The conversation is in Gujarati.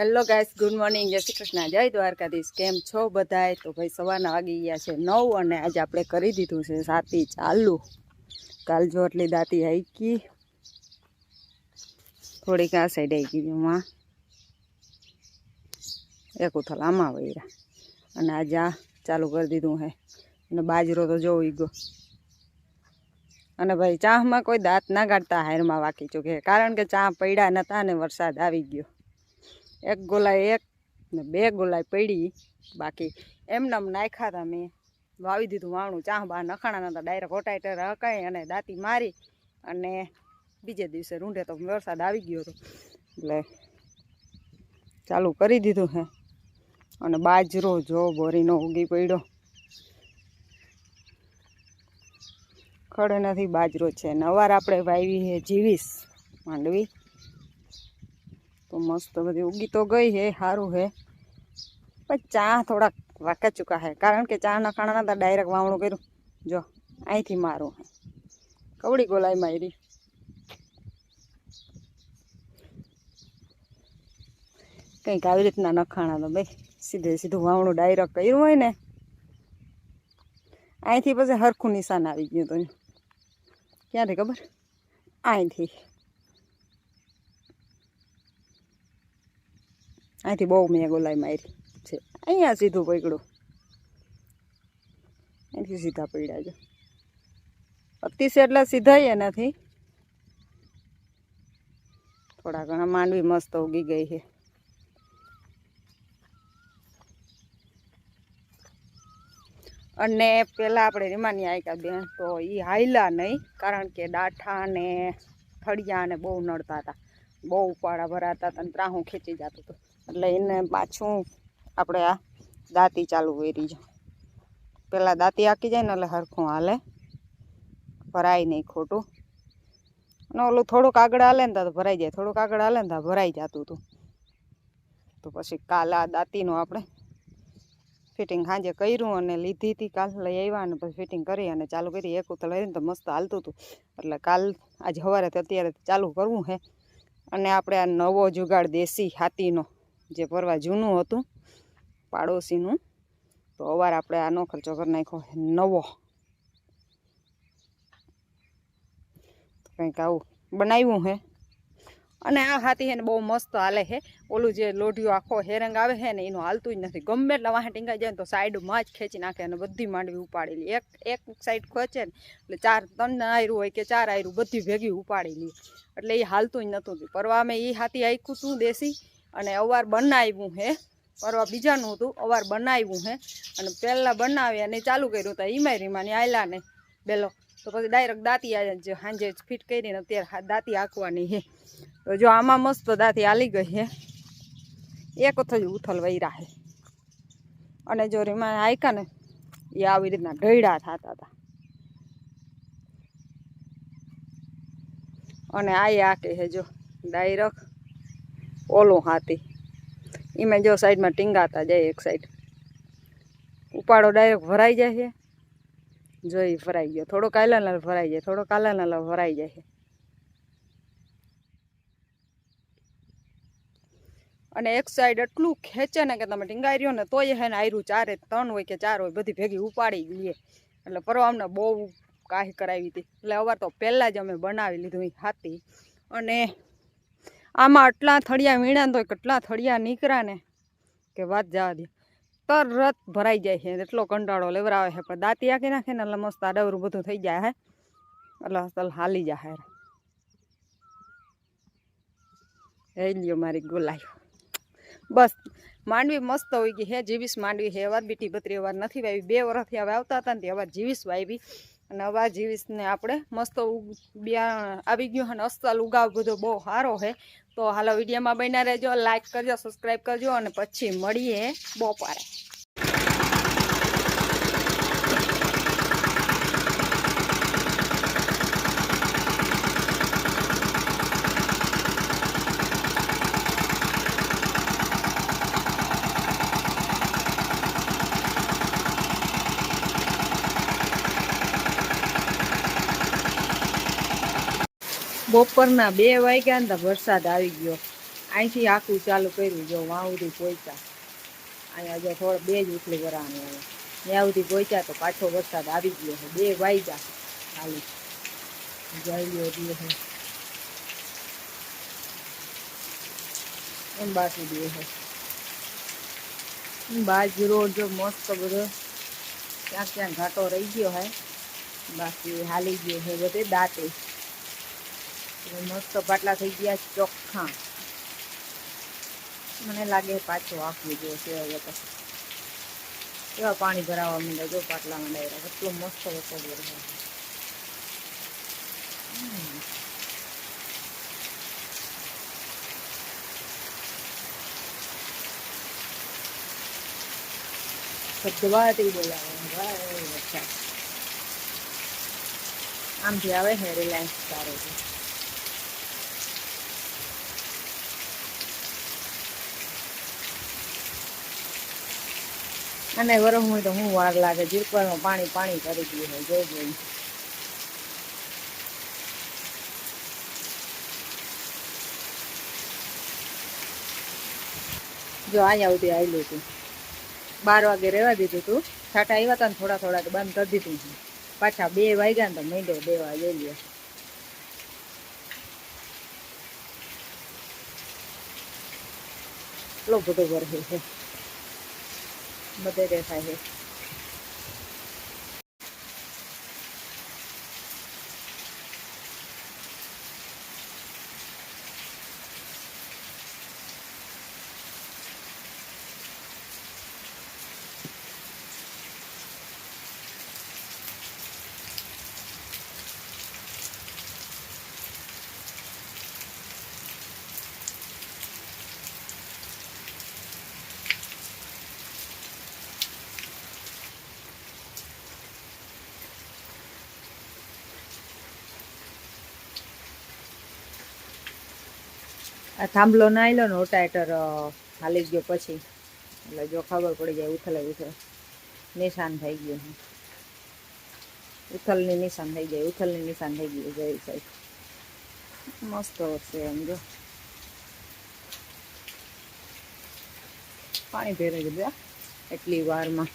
હેલો ગાઈસ ગુડ મોર્નિંગ જય શ્રી કૃષ્ણ. જય દ્વારકાધીશ. કેમ છો બધાય? તો ભાઈ સવારના વાગી ગયા છે નવ અને આજે આપણે કરી દીધું છે સાતી ચાલુ. કાલ જો એટલી દાંતી હાઈકી. થોડીક આ સાઈડ આવી ગઈ માં એક ઉથલ આમાં વૈરા અને આજે આ ચાલુ કરી દીધું હે. અને બાજરો તો જોઈ ગયો. અને ભાઈ ચામાં કોઈ દાંત ના કાઢતા હાયરમાં વાકી ચૂકે કારણ કે ચા પડ્યા નતા ને વરસાદ આવી ગયો. એક ગોલાઈ એક ને બે ગોલાઈ પડી. બાકી એમનેમ નાખ્યા હતા મેં. વાવી દીધું વાવણું ચાહ બહાર નખાણા નતા ડાયરેક્ટ હોટાઈટર હકાઈ અને દાંતી મારી અને બીજે દિવસે રૂંઢે તો વરસાદ આવી ગયો હતો. એટલે ચાલુ કરી દીધું હે. અને બાજરો જો બોરીનો ઉગી પડ્યો. ખડે નથી બાજરો છે. નવાર આપણે વાવી છે જીવીશ માંડવી. તો મસ્ત બધી ઉગી તો ગઈ હે સારું હે. પણ ચા થોડાક વાંકા ચૂકા હે, કારણ કે ચા નખાણા નતા, ડાયરેક્ટ વાવણું કર્યું. જો, અહીંથી મારું હે. કવડી ગોલાઈ મારી. કંઈક આવી રીતના નખાણા તો ભાઈ સીધે સીધું વાવણું ડાયરેક્ટ કર્યું હોય ને. અહીંથી પછી હરખું નિશાન આવી ગયું તો ક્યાંથી ખબર? અહીંથી. અહીંથી બહુ મેં ગોલાઈ મારી છે. અહીંયા સીધું પકડું. અહીંથી સીધા પડ્યા છે અતિશય એટલા સીધા નથી થોડા ઘણા માંડવી મસ્ત ઉગી ગઈ છે. અને પહેલાં આપણે રીમાની આયકા બેન, તો એ હાયલા નહીં, કારણ કે ડાઠા ને થળિયા ને બહુ નડતા હતા. બહુ ઉપાડા ભરાતા હતા ને ત્રાહું ખેંચી જતું હતું. એટલે એને પાછું આપણે આ દાંતી ચાલુ કરી છે. પહેલાં દાંતી આકી જાય ને એટલે હરખું હાલે. ભરાય નહીં ખોટું. અને ઓલું થોડુંક આગળ હાલે ને તો ભરાઈ જાય. થોડુંક આગળ હાલે ને તો ભરાઈ જતું હતું. તો પછી કાલ આ દાંતીનું આપણે ફિટિંગ સાંજે કર્યું અને લીધી હતી કાલ. લઈ આવ્યા અને પછી ફિટિંગ કરી અને ચાલુ કરી. એક ઉથલ ને તો મસ્ત હાલતું હતું. એટલે કાલ આજે સવારે અત્યારે ચાલુ કરવું છે અને આપણે આ નવો જુગાડ દેશી હાથીનો જે પરવા જૂનું હતું, પાડોશીનું, તો અવાર આપણે આનો ખર્ચો કરી નાખ્યો નવો. કંઈક આવું બનાવ્યું હે અને આ હાથી હે ને બહુ મસ્ત હાલે છે. ઓલું જે લોઢિયો આખો હેરંગ આવે છે ને એનું હાલતું જ નથી. ગમે એટલે વાહે ટીંગાઈ જાય ને તો સાઈડમાં જ ખેંચી નાખે અને બધી માંડવી ઉપાડી લે. એક એક સાઈડ ખેંચે ને એટલે ચાર, ત્રણ આયરું હોય કે ચાર આયરું બધી ભેગી ઉપાડી લે. એટલે એ હાલતું જ નહોતું. પરવા મેં એ હાથી આખ્યું હતું દેશી. અને અવાર બનાવ્યું હે. પરવા બીજાનું હતું, અવાર બનાવ્યું હે. અને પહેલાં બનાવ્યા અને ચાલુ કર્યું તો ઈમાય રીમાની આયલા ને. બેલો, તો પછી ડાયરેક્ટ દાંતી સાંજે ફિટ કરીને અત્યારે દાંતી હાંકવાની હે. તો જો આમાં મસ્ત દાંતી હાલી ગઈ હે. એક જ ઉથલ વૈરા હે. અને જો રીમાને હાંકા ને, એ આવી રીતના ઢળ્યા થતા હતા અને આ આકે હે જો ડાયરેક્ટ ઓલું હાથી. એમાં જો સાઈડમાં ટીંગાતા જાય એક સાઈડ. ઉપાડો ડાયરેક્ટ ભરાઈ જાય છે. જોઈ ભરાઈ ગયો. થોડો કાલા નાલ ભરાઈ જાય. થોડો કાલા નાલ ભરાઈ જાય છે. અને એક સાઈડ એટલું ખેંચે ને કે તમે ટીંગાઈ રહ્યો ને તોય હે ને આયરું ચારે ત્રણ હોય કે ચાર હોય, બધી ભેગી ઉપાડી લઈએ. એટલે પરવા અમને બહુ કાહી કરાવી હતી. એટલે અવાર તો પહેલાં જ અમે બનાવી લીધું હાથી. અને આમાં આટલા થળિયા વીણા તો કેટલા થળિયા નીકળ્યા ને? કે વાત જવા દે. તરત ભરાઈ જાય છે. એટલો કંટાળો લેવરાવે છે. પણ દાંતી આંકી નાખે ને એટલે મસ્ત આડવરું બધું થઈ જાય હે. એટલે તલ હાલી જાય હે. લ્યો મારી ગોલાયો બસ. માંડવી મસ્ત હોય ગઈ હે. જીવીશ માંડવી હે. અવાર બીટી બત્રી અવાર નથી વાવી બે વર્ષથી હવે આવતા હતા ને તે અવાર જીવીસ વાવી અને અવાર જીવીશને આપણે મસ્ત બિયારણ આવી ગયું અને અસલ ઉગાવ બધો બહુ સારો છે તો હાલો વિડીયોમાં બન્યા રહેજો લાઇક કરજો સબસ્ક્રાઈબ કરજો અને પછી મળીએ બપોરે. બપોરના બે વાગ્યા ને વરસાદ આવી ગયો. અહીંથી આખું ચાલુ કર્યું, જો વાવડી પહોંચ્યા. અહીંયા જો થોડો બે જ ઉથલી ભરવાની આવે. ત્યાં સુધી પહોંચ્યા તો પાછો વરસાદ આવી ગયો. છે બે વાગ્યા ચાલુ. ગયો છે એમ બાકી દે બાજુ રોડ જો મસ્ત બધો. ક્યાંક ક્યાંક ઘાટો રહી ગયો હે. બાકી હાલી ગયો છે બધે દાંતે. મસ્ત પાટલા થઈ ગયા ચોખ્ખા. મને લાગે પાછો આપવું જોઈએ સિવાય તો એવા પાણી ભરાવા માંડે જો પાટલા માંડે કેટલો મસ્ત વરસાદ વરસે હમ. બોલાવે. ભાઈ વરસાદ. આમથી આવે છે રિલાયન્સ સારો છે. અને વરસ હોય તો હું વાર લાગે જીરપરમાં પાણી પાણી કરી દઈએ હોય જોઈ જોઈ. જો અહીંયા સુધી આવેલું હતું. બાર વાગે રહેવા દીધું હતું છાટા આવ્યા હતા ને થોડા થોડા તો બંધ કરી દીધું હતું. પાછા બે વાગ્યા ને તો મેંડો દેવા જઈ લે એટલો બધો વરસે છે. બધે દેખાય છે આ થાંભલો ના આવેલો ને ઓટાઈટર હાલી ગયો પછી. એટલે જો ખબર પડી જાય ઉથલે ઉથલે નિશાન થઈ ગયું ઉથલની નિશાન થઈ જાય, ઉથલની નિશાન થઈ ગયું જય સાહેબ મસ્ત છે એમ જો. પાણી ભેરાઈ જ એટલી વારમાં.